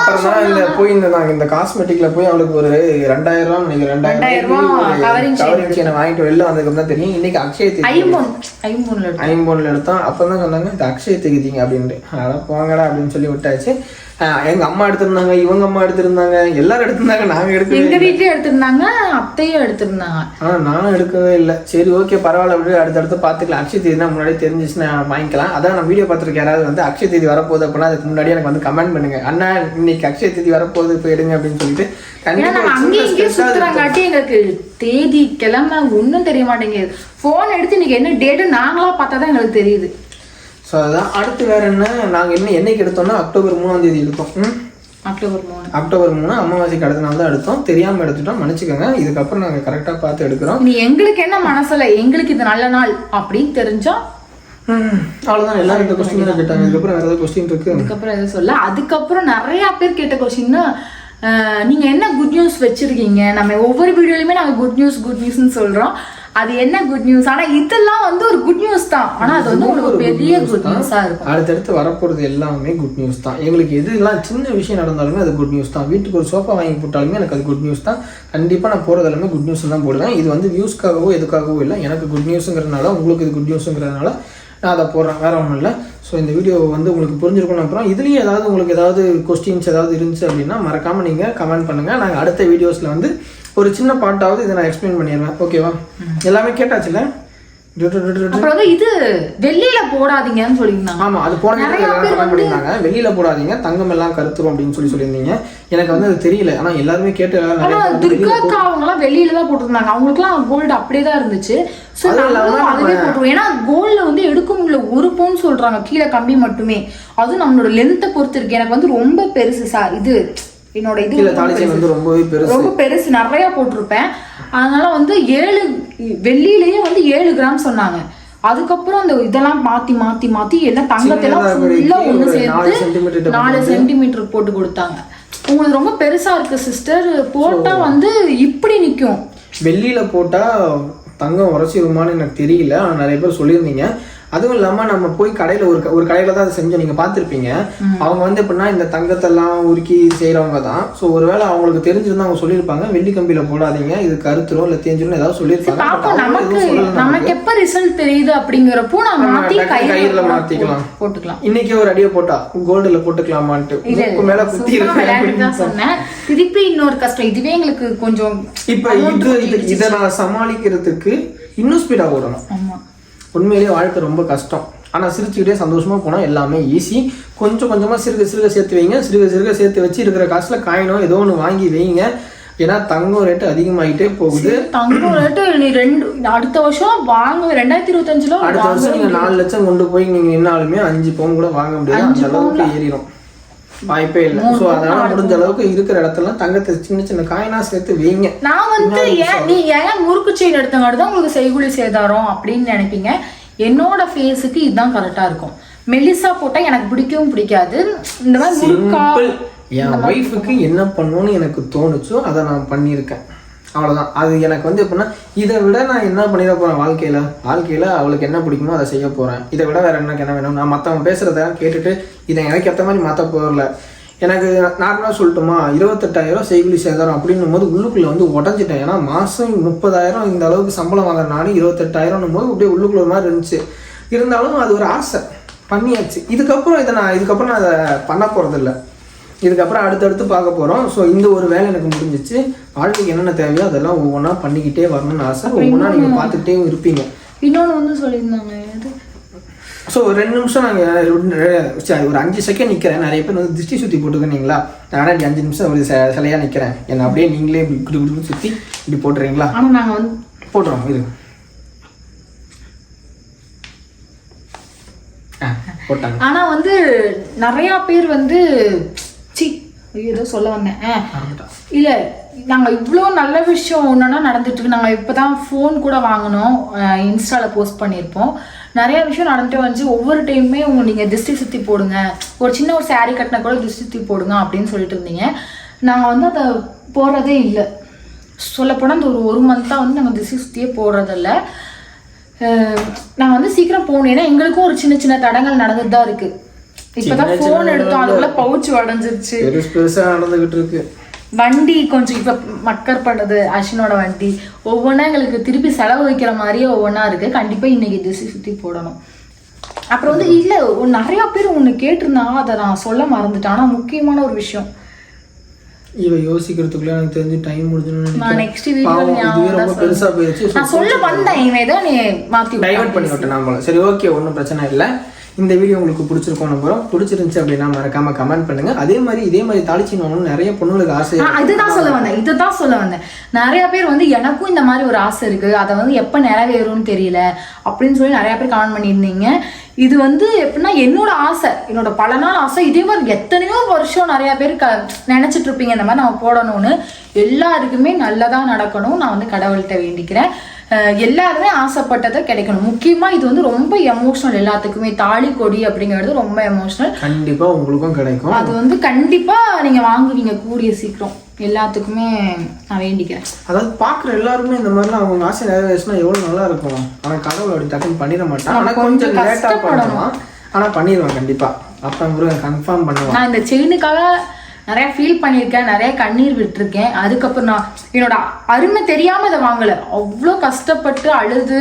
இந்த போய் இந்த நாங்க இந்த காஸ்மெட்டிக்ல போய் அவளுக்கு ஒரு ரெண்டாயிரம் ரூபாய் நினைக்கிறேன் ரெண்டாயிரம். கவரிங் செயினை வாங்கிட்டு வெளில வந்ததுக்கு தான் தெரியும். இன்னைக்கு அக்ஷய ஐம்பொன் ஐம்பொன்ல எடுத்தோம். ஐம்பொன்ல எடுத்தோம். அப்போ தான் சொன்னாங்க இந்த அக்ஷய திருதிங்க அப்படின்ட்டு. அதான் போங்கடா அப்படின்னு சொல்லி விட்டாச்சு. எங்க அம்மா எடுத்திருந்தாங்க இவங்க அம்மா எடுத்திருந்தாங்க எல்லாரும் எடுத்திருந்தாங்க நாங்க எடுக்கவே எங்க வீட்லயும் எடுத்திருந்தாங்க அத்தையும் எடுத்திருந்தாங்க. ஆனா நானும் எடுக்கவே இல்லை. சரி ஓகே பரவாயில்ல அப்படி அடுத்தடுத்து பார்த்துக்கலாம். அக்ஷய தேதி முன்னாடி தெரிஞ்சிச்சுன்னா வாங்கிக்கலாம். அதான் நான் வீடியோ பார்த்துருக்கேன். யாராவது வந்து அக்ஷய தேதி வரப்போகுது அப்படின்னா அதுக்கு முன்னாடி எனக்கு வந்து கமெண்ட் பண்ணுங்க. அண்ணா இன்னைக்கு அக்ஷய தேதி வரப்போகுது போய் எடுங்க அப்படின்னு சொல்லிட்டு கண்டிப்பா எங்களுக்கு தேதி கிழமை ஒண்ணும் தெரிய மாட்டேங்குது. போன் எடுத்து இன்னைக்கு என்ன டேட்டு நாங்களா பார்த்தா தான் எங்களுக்கு தெரியுது. ஸோ அதான் அடுத்து வேற என்ன? நாங்க என்ன என்னைக்கு எடுத்தோம்னா அக்டோபர் மூணாம் தேதி எடுத்தோம். ம்? அக்டோபர் மூணு. அக்டோபர் மூணு அமாவாசைக்கு அடுத்த நாள் தான் எடுத்தோம். தெரியாம எடுத்துட்டோம். மன்னிச்சுக்கோங்க. இதுக்கப்புறம் நாங்க கரெக்டா பார்த்து எடுக்கிறோம். நீ எங்களுக்கு என்ன மனசுல? எங்களுக்கு இது நல்ல நாள் அப்படின்னு தெரிஞ்சா? ம், அவ்வளவுதான். எல்லாரும் இந்த கொஸ்டின் தான் கேட்டாங்க. இதுக்கப்புறம் வேற ஏதாவது கொஸ்டின் இருக்கு? அதுக்கப்புறம் எதுவும் சொல்ல அதுக்கப்புறம் நிறைய பேர் கேட்ட கொஸ்டின்னா நீங்க என்ன குட் நியூஸ் வச்சிருக்கீங்க? நம்ம ஒவ்வொரு வீடியோலயுமே நாங்க குட் நியூஸ் குட் நியூஸ்னு சொல்றோம். அது என்ன குட் நியூஸ் ஆனா இதெல்லாம் வந்து ஒரு குட் நியூஸ் தான். ஆனா அது வந்து உங்களுக்கு பெரிய குட் நியூஸா இருக்கும். அடுத்தடுத்து வரப்போறது எல்லாமே குட் நியூஸ் தான். எங்களுக்கு எதுலாம் சின்ன விஷயம் நடந்தாலுமே அது குட் நியூஸ் தான். வீட்டுக்கு ஒரு சோஃபா வாங்கி போட்டாலுமே எனக்கு அது குட் நியூஸ் தான். கண்டிப்பாக நான் போகிறது எல்லாமே குட் நியூஸ் தான் போடுவேன். இது வந்து வியூஸ்க்காகவோ எதுக்காகவோ இல்லை எனக்கு குட் நியூஸுங்கிறதுனால உங்களுக்கு இது குட் நியூஸுங்கிறதுனால நான் அதை போடுறேன். வேற ஒன்றும் இல்லை. ஸோ இந்த வீடியோ வந்து உங்களுக்கு புரிஞ்சிருக்கணும் அப்புறம் இதுலேயும் ஏதாவது உங்களுக்கு ஏதாவது கொஸ்டின்ஸ் ஏதாவது இருந்துச்சு அப்படின்னா மறக்காமல் நீங்கள் கமெண்ட் பண்ணுங்கள் நாங்கள் அடுத்த வீடியோஸில் வந்து ஒரு சின்ன பாட்டாவது இதை நான் எக்ஸ்பிளைன் பண்ணிடுவேன். ஓகேவா எல்லாமே கேட்டாச்சுல்ல? அப்புறம் வந்து இது வெள்ளியில போடாதீங்கன்னு சொல்லியிருந்தாங்க. ஆமா அது போன பண்ணியிருந்தாங்க. வெளியில போடாதீங்க தங்கம் எல்லாம் கருத்துரும் அப்படின்னு சொல்லி சொல்லியிருந்தீங்க. எனக்கு வந்து அது தெரியல. ஆனா எல்லாருமே கேட்டு எல்லாரும் நிறைய ஆனா பேர் வந்து துர்கா அக்கா அவங்க எல்லாம் வெளியில தான் போட்டிருந்தாங்க. அவங்களுக்குலாம் கோல்டு அப்படியே தான் இருந்துச்சு. சோ அதுவே போட்டுருவோம். ஏன்னா கோல்ட்ல வந்து எடுக்க முடியல. ஒரு பவுன் சொல்றாங்க. கீழே கம்பி மட்டுமே. அதுவும் நம்மளோட லென்த்தை பொறுத்து இருக்கு. எனக்கு வந்து ரொம்ப பெருசு சார் இது என்னோட இது வந்து ரொம்பவே பெருசு. ரொம்ப பெருசு. நிறைய போட்டிருப்பேன். அதனால வந்து ஏழு வெள்ளியிலேயே வந்து ஏழு கிராம் சொன்னாங்க. அதுக்கப்புறம் அந்த இதெல்லாம் மாத்தி மாத்தி மாத்தி எல்லாம் தங்கத்தெல்லாம் ஃபுல்லா நாலு சேர்த்து நாலு சென்டிமீட்டர் போட்டு கொடுத்தாங்க. உங்களுக்கு ரொம்ப பெருசா இருக்கு சிஸ்டர் போட்டா வந்து இப்படி நிக்கும். வெள்ளியில போட்டா தங்கம் உரைச்சிருமான்னு எனக்கு தெரியல. ஆனா நிறைய பேர் சொல்லியிருந்தீங்க. அதுவும் இல்லாம நம்ம போய் கடையில ஒரு ஒரு கடையில தான் அதை செஞ்சோம். நீங்க பார்த்திருப்பீங்க. அவங்க வந்து எப்படின்னா இந்த தங்கத்தெல்லாம் உருக்கி செய்றவங்க தான். ஸோ ஒருவேளை அவங்களுக்கு தெரிஞ்சிருந்தா அவங்க சொல்லியிருப்பாங்க. வெள்ளி கம்பியில போடாதீங்க. இது கருத்துரும் இல்ல தேஞ்சிரும் ஏதாவது சொல்லியிருப்பாங்க. நமக்கு நமக்கு. எப்ப ரிசல்ட் தெரியுது அப்படிங்கிறப்போ நம்ம மாத்தி கையில மாத்திக்கலாம். போட்டுக்கலாம். இன்னைக்கு ஒரு அடியை போட்டா கோல்டுல போட்டுக்கலாமான்ட்டு. மேல குத்தி சொன்னேன். திருப்பி இன்னொரு கஷ்டம். இதுவே எங்களுக்கு கொஞ்சம் இப்ப இது இது இதை நான் சமாளிக்கிறதுக்கு இன்னும் ஸ்பீடா ஓடணும். ஆமா. உண்மையிலேயே வாழ்க்கை ரொம்ப கஷ்டம். ஆனா சிரிச்சுக்கிட்டே சந்தோஷமா போனா எல்லாமே ஈஸி கொஞ்சம் கொஞ்சமா சிறுக சிறுக சேர்த்து வைங்க. சிறுக சிறுக சேர்த்து வச்சு இருக்கிற காசுல காயினோ ஏதோ ஒன்று வாங்கி வைங்க. ஏன்னா தங்கம் ரேட்டு அதிகமாயிட்டே போகுது. தங்கம் ரேட்டு நீ ரெண்டு அடுத்த வருஷம் வாங்க ரெண்டாயிரத்தி இருபத்தஞ்சுல அடுத்த வருஷம் நீங்க நாலு லட்சம் கொண்டு போய் நீங்க நின்னாலுமே அஞ்சு பவுன் கூட வாங்க முடியாது. அந்த அளவுக்கு ஏறிடும் வாய்ப்பே இல்லை. ஸோ அதனால முடிஞ்ச அளவுக்கு இருக்கிற இடத்துல தங்கத்தை சின்ன சின்ன காயினா சேர்த்து வைங்க. நான் வந்து ஏன் நீ ஏன் முறுக்கு செயின் எடுத்தங்காட்டி தான் உங்களுக்கு செய்குலி சேதாரம் அப்படின்னு நினைப்பீங்க. என்னோட ஃபேஸுக்கு இதுதான் கரெக்டா இருக்கும். மெலிசா போட்டா எனக்கு பிடிக்கவும் பிடிக்காது. இந்த மாதிரி முறுக்கா என் ஒய்ஃபுக்கு என்ன பண்ணணும்னு எனக்கு தோணுச்சோ அதை நான் பண்ணியிருக்கேன். அவ்வளோதான் அது எனக்கு வந்து எப்படின்னா இதை விட நான் என்ன பண்ணிட போகிறேன் வாழ்க்கையில்? வாழ்க்கையில் அவளுக்கு என்ன பிடிக்குமோ அதை செய்ய போகிறேன் இதை விட வேறு என்ன என்ன வேணும்? நான் மற்றவங்க பேசுறத கேட்டுட்டு இதை எனக்கு ஏற்ற மாதிரி மாற்ற போறல. எனக்கு நார்மலாக சொல்லட்டுமா? இருபத்தெட்டாயிரம் செய்குலி சேதாரம் அப்படின்னும் போது உள்ளுக்குள்ளே வந்து உடஞ்சிட்டேன். ஏன்னா மாதம் முப்பதாயிரம் இந்த அளவுக்கு சம்பளம் வாங்குற நானும் இருபத்தெட்டாயிரம்னும் போது அப்படியே உள்ளுக்குள்ள ஒரு மாதிரி இருந்துச்சு. இருந்தாலும் அது ஒரு ஆசை. பண்ணியாச்சு. இதுக்கப்புறம் இதை நான் இதுக்கப்புறம் நான் அதை பண்ண போகிறதில்ல இதுக்கப்புறம் அடுத்தடுத்து பார்க்க போறோம். ஸோ இந்த ஒரு வேலை எனக்கு முடிஞ்சிச்சு. வாழ்க்கைக்கு என்னென்ன தேவையோ அதெல்லாம் ஒவ்வொன்றா பண்ணிக்கிட்டே வரணும்னு ஆசை. ஒவ்வொன்றா நீங்கள் பார்த்துக்கிட்டே இருப்பீங்க. இன்னொன்னு வந்து சொல்லியிருந்தாங்க இது? ஸோ ரெண்டு நிமிஷம் நாங்கள் ஒரு அஞ்சு செகண்ட் நிற்கிறேன் நிறைய பேர் வந்து திருஷ்டி சுற்றி போட்டுக்கிறீங்களா? நான் இப்படி அஞ்சு நிமிஷம் ஒரு சிலையாக நிற்கிறேன் என்னை அப்படியே நீங்களே இப்படி இப்படி இப்படி சுற்றி இப்படி போட்டுறீங்களா? ஆனா நாங்க வந்து போட்டுறோம் போட்டாங்க. ஆனா வந்து நிறைய பேர் வந்து ஏதோ சொல்ல வந்தேன். இல்ல நாங்க இவ்வளோ நல்ல விஷயம் ஒன்றுனா நடந்துட்டு இருக்கு. நாங்க இப்பதான் ஃபோன் கூட வாங்கினோம். அஹ் இன்ஸ்டால போஸ்ட் பண்ணியிருப்போம். நிறைய விஷயம் நடந்துட்டு வந்துச்சு. ஒவ்வொரு டைமுமே உங்க நீங்க திருஷ்டி சுத்தி போடுங்க. ஒரு சின்ன ஒரு saree கட்டினா கூட திருஷ்டி சுத்தி போடுங்க அப்படின்னு சொல்லிட்டு இருந்தீங்க. நாங்க வந்து அதை போடுறதே இல்லை. சொல்லப்போனால் அந்த ஒரு ஒரு மந்த்தாக வந்து நாங்கள் திருஷ்டி சுத்தியே போடுறதில்ல. அஹ் நாங்க வந்து சீக்கிரம் போகணும். ஏன்னா எங்களுக்கும் ஒரு சின்ன சின்ன தடங்கள் நடந்துட்டு தான் இருக்கு. இப்பதான் ஃபோன் எடுத்தோம். அதுக்குள்ள பவுச் உடஞ்சிருச்சு பெருசு பெருசாக நடந்துக்கிட்டு இருக்கு வண்டி கொஞ்சம் இப்ப மக்கர் பண்ணது அஸ்வினோட வண்டி. ஒவ்வொன்றா எங்களுக்கு திருப்பி செலவு வைக்கிற மாதிரியே ஒவ்வொன்றா இருக்கு. கண்டிப்பா இன்னைக்கு திசை சுத்தி போடணும். அப்புறம் வந்து இல்ல நிறைய பேர் ஒண்ணு கேட்டிருந்தாங்க. அதை நான் சொல்ல மறந்துட்டேன். ஆனா முக்கியமான ஒரு விஷயம். இவ யோசிக்கிறதுக்குள்ள எனக்கு தெரிஞ்சு டைம் முடிஞ்சுன்னு நான் நெக்ஸ்ட் வீடியோ பாவம், இதுவே ரொம்ப பெருசா போயிடுச்சு நான் சொல்ல வந்தேன் இவன் ஏதோ நீ மாத்தி டைவர்ட் பண்ணி விட்டேன் நம்மள சரி ஓகே ஒன்றும் பிரச்சனை இல்லை. இந்த வீடியோ உங்களுக்கு பிடிச்சிருக்கோம் நம்புறோம். பிடிச்சிருந்துச்சு அப்படின்னா மறக்காம கமெண்ட் பண்ணுங்க. அதே மாதிரி இதே மாதிரி தாளிச்சி வாங்கணும்னு நிறைய பொண்ணுங்களுக்கு ஆசை ஆ, இதுதான் சொல்ல வந்தேன் இதுதான் சொல்ல வந்தேன். நிறைய பேர் வந்து எனக்கும் இந்த மாதிரி ஒரு ஆசை இருக்கு. அதை வந்து எப்ப நிறைவேறும்னு தெரியல அப்படின்னு சொல்லி நிறைய பேர் கமெண்ட் பண்ணியிருந்தீங்க. இது வந்து எப்படின்னா என்னோட ஆசை என்னோட பல நாள் ஆசை. இதே மாதிரி எத்தனையோ வருஷம் நிறைய பேர் க நினைச்சிட்டு இருப்பீங்க இந்த மாதிரி நம்ம போடணும்னு. எல்லாருக்குமே நல்லதா நடக்கணும். நான் வந்து கடவுள்கிட்ட வேண்டிக்கிறேன். எல்லாருமே ஆசைப்பட்டதை கிடைக்கணும். முக்கியமா இது வந்து ரொம்ப எமோஷனல் எல்லாத்துக்குமே தாலி கொடி அப்படிங்கிறது ரொம்ப எமோஷனல் கண்டிப்பா உங்களுக்கும் கிடைக்கும். அது வந்து கண்டிப்பா நீங்க வாங்குவீங்க கூடிய சீக்கிரம். எல்லாத்துக்குமே நான் வேண்டிக்கிறேன். அதாவது பாக்குற எல்லாருமே இந்த மாதிரிலாம் அவங்க ஆசை நிறைவேறிச்சுன்னா எவ்வளவு நல்லா இருக்கும். ஆனா கடவுள் அப்படி டக்குன்னு பண்ணிட மாட்டான். ஆனா கொஞ்சம் கொஞ்சம் லேட்டா பண்ணுவான். ஆனா பண்ணிடுவான் கண்டிப்பா. அப்ப முருகன் கன்ஃபார்ம் பண்ணுவான். நான் இந்த செயினுக்காக நிறைய ஃபீல் பண்ணியிருக்கேன் நிறைய கண்ணீர் விட்டுருக்கேன். அதுக்கப்புறம் நான் என்னோட அருமை தெரியாம இதை வாங்கல. அவ்வளோ கஷ்டப்பட்டு அழுது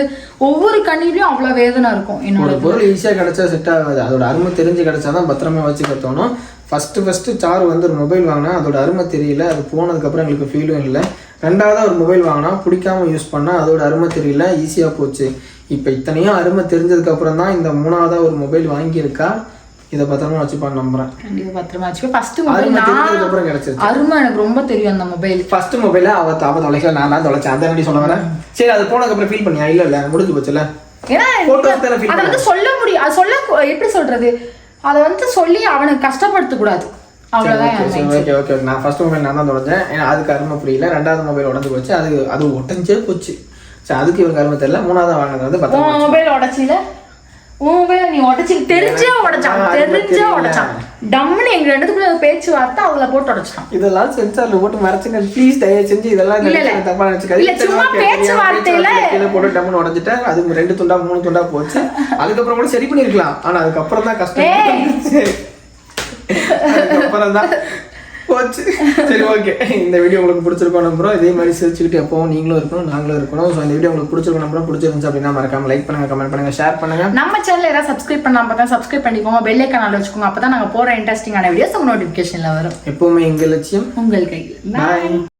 ஒவ்வொரு கண்ணீர்லயும் அவ்வளோ வேதனை இருக்கும் என்னோட பொருள் ஈஸியா கிடைச்சா செட் ஆகாது. அதோட அருமை தெரிஞ்சு கிடைச்சாதான் பத்திரமா வச்சுக்க தோணும் ஃபர்ஸ்ட் ஃபர்ஸ்ட் சாரு வந்து ஒரு மொபைல் வாங்கினா அதோட அருமை தெரியல. அது போனதுக்கப்புறம் எங்களுக்கு ஃபீலும் இல்லை. ரெண்டாவதா ஒரு மொபைல் வாங்கினா பிடிக்காம யூஸ் பண்ணா அதோட அருமை தெரியல. ஈஸியா போச்சு. இப்போ இத்தனையும் அருமை தெரிஞ்சதுக்கு அப்புறம் தான் இந்த மூணாவதா ஒரு மொபைல் வாங்கியிருக்கா. இதை பத்திரமா வச்சுப்பான்னு நம்புறேன். கண்டிப்பா பத்திரமா வச்சுக்கோ. ஃபர்ஸ்ட் மொபைல் நான் அப்புறம் கிடைச்சிருச்சு. அருமை எனக்கு ரொம்ப தெரியும் அந்த மொபைல் ஃபர்ஸ்ட் மொபைல அவ அவ தொலைக்கல நான் தான் தொலைச்சேன். அந்த எப்படி சொல்ல வரேன் சரி அது போனதுக்கு அப்புறம் ஃபீல் பண்ணியா? இல்ல இல்ல முடிஞ்சு போச்சுல ஏன்னா அதை வந்து சொல்ல முடியும் அது சொல்ல எப்படி சொல்றது? அதை வந்து சொல்லி அவனுக்கு கஷ்டப்படுத்த கூடாது ஓகே ஓகே நான் ஃபர்ஸ்ட் மொபைல் நான் தான் தொலைஞ்சேன். ஏன்னா அதுக்கு அருமை புரியல. ரெண்டாவது மொபைல் உடஞ்சு போச்சு. அது அது ஒட்டஞ்சே போச்சு. சரி அதுக்கு இவருக்கு அருமை தெரியல. மூணாவது வாங்கினது வந்து மொபைல் உடைச்சில? உன் மொபைல நீ உடைச்சி தெரிஞ்சே உடைச்சான் தெரிஞ்சே. உடைச்சான். டம்முன்னு எங்க ரெண்டுக்குள்ள பேச்சுவார்த்தை அதுல போட்டு உடைச்சிட்டான். இதெல்லாம் சென்சார்ல போட்டு மறைச்சுங்க ப்ளீஸ் தயவு செஞ்சு இதெல்லாம் தப்பா நினைச்சுக்காது இல்ல, சும்மா பேச்சுவார்த்தையில- கீழே போட்டு டம்னு உடஞ்சிட்டேன். அது ரெண்டு துண்டா மூணு துண்டா போச்சு. அதுக்கப்புறம் கூட சரி பண்ணிருக்கலாம் ஆனா அதுக்கப்புறம் தான் கஷ்டம். அதுக்கப்புறம் தான் போச்சு. சரி ஓகே இந்த வீடியோ உங்களுக்கு பிடிச்சிருக்கோம் நம்புறோம். இதே மாதிரி சிரிச்சுக்கிட்டு எப்பவும் நீங்களும் இருக்கணும் நாங்களும் இருக்கணும். ஸோ இந்த வீடியோ உங்களுக்கு பிடிச்சிருக்கோம் நம்புறோம். பிடிச்சிருந்துச்சு அப்படின்னா மறக்காம லைக் பண்ணுங்க கமெண்ட் பண்ணுங்க ஷேர் பண்ணுங்க. நம்ம சேனல் யாராவது சப்ஸ்கிரைப் பண்ணாம பார்த்தா சப்ஸ்கிரைப் பண்ணிக்கோங்க. பெல் ஐக்கான வச்சுக்கோங்க. அப்பதான் நாங்க போற இன்ட்ரெஸ்டிங்கான வீடியோஸ் உங்க நோட்டிபிகேஷன்ல வரும். எப்பவுமே எங்க லட்சியம்? உங்கள் கையில். பாய்